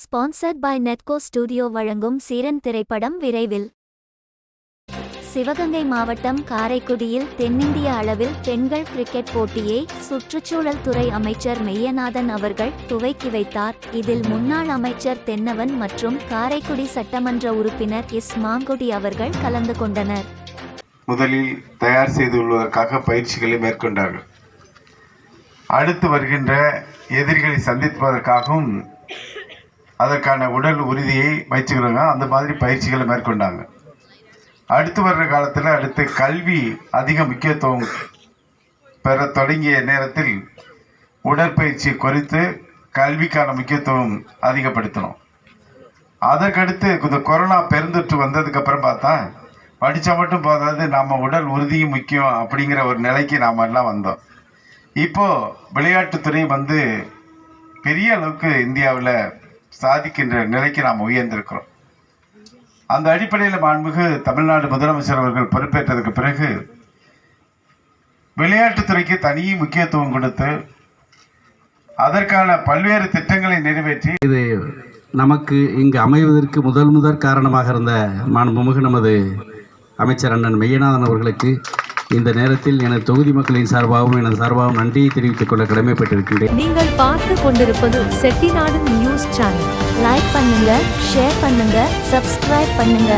Sponsored by நெட்கோ studio வழங்கும் சீரன் திரைப்படம் விரைவில். சிவகங்கை மாவட்டம் காரைக்குடியில் தென்னிந்திய அளவில் பெண்கள் கிரிக்கெட் போட்டியை சுற்றுச்சூழல் துறை அமைச்சர் மெய்யநாதன் அவர்கள் துவக்கி வைத்தார். இதில் முன்னாள் அமைச்சர் தென்னவன் மற்றும் காரைக்குடி சட்டமன்ற உறுப்பினர் எஸ் மாங்குடி அவர்கள் கலந்து கொண்டனர். முதலில் தயார் செய்து கொள்வதற்காக பயிற்சிகளை மேற்கொண்டார்கள். அடுத்து வருகின்ற எதிரிகளை சந்திப்பதற்காகவும் அதற்கான உடல் உறுதியை வச்சுக்கிறாங்க அந்த மாதிரி பயிற்சிகளை மேற்கொண்டாங்க. அடுத்து வர்ற காலத்தில் அடுத்து கல்வி அதிக முக்கியத்துவம் பெற தொடங்கிய நேரத்தில் உடற்பயிற்சி குறித்து கல்விக்கான முக்கியத்துவம் அதிகப்படுத்தணும். அதற்கடுத்து இந்த கொரோனா பெருந்தொற்று வந்ததுக்கப்புறம் பார்த்தா படித்தா மட்டும் போதாது நம்ம உடல் உறுதியும் முக்கியம் அப்படிங்கிற ஒரு நிலைக்கு நாம் எல்லாம் வந்தோம். இப்போது விளையாட்டுத்துறை வந்து பெரிய அளவுக்கு இந்தியாவில் சாதிக்கின்ற நிலைக்கு நாம் உயர்ந்திருக்கிறோம். அந்த அடிப்படையில் மாண்புமிகு தமிழ்நாடு முதலமைச்சர் அவர்கள் பொறுப்பேற்றதுக்கு பிறகு விளையாட்டுத்துறைக்கு தனி முக்கியத்துவம் கொடுத்து அதற்கான பல்வேறு திட்டங்களை நிறைவேற்றி இது நமக்கு இங்கு அமைவதற்கு முதல் முதற் காரணமாக இருந்த மாண்புமிகு நமது அமைச்சர் அண்ணன் மெய்யநாதன் அவர்களுக்கு இந்த நேரத்தில் எனது தொகுதி மக்களின் சார்பாகவும் எனது சார்பாகவும் நன்றியை தெரிவித்துக் கொள்ள கடமைப்பட்டிருக்கின்றேன். நீங்கள் பார்த்து கொண்டிருப்பது செட்டிநாடு நியூஸ் சேனல். லைக் பண்ணுங்க ஷேர் பண்ணுங்க சப்ஸ்கிரைப் பண்ணுங்க.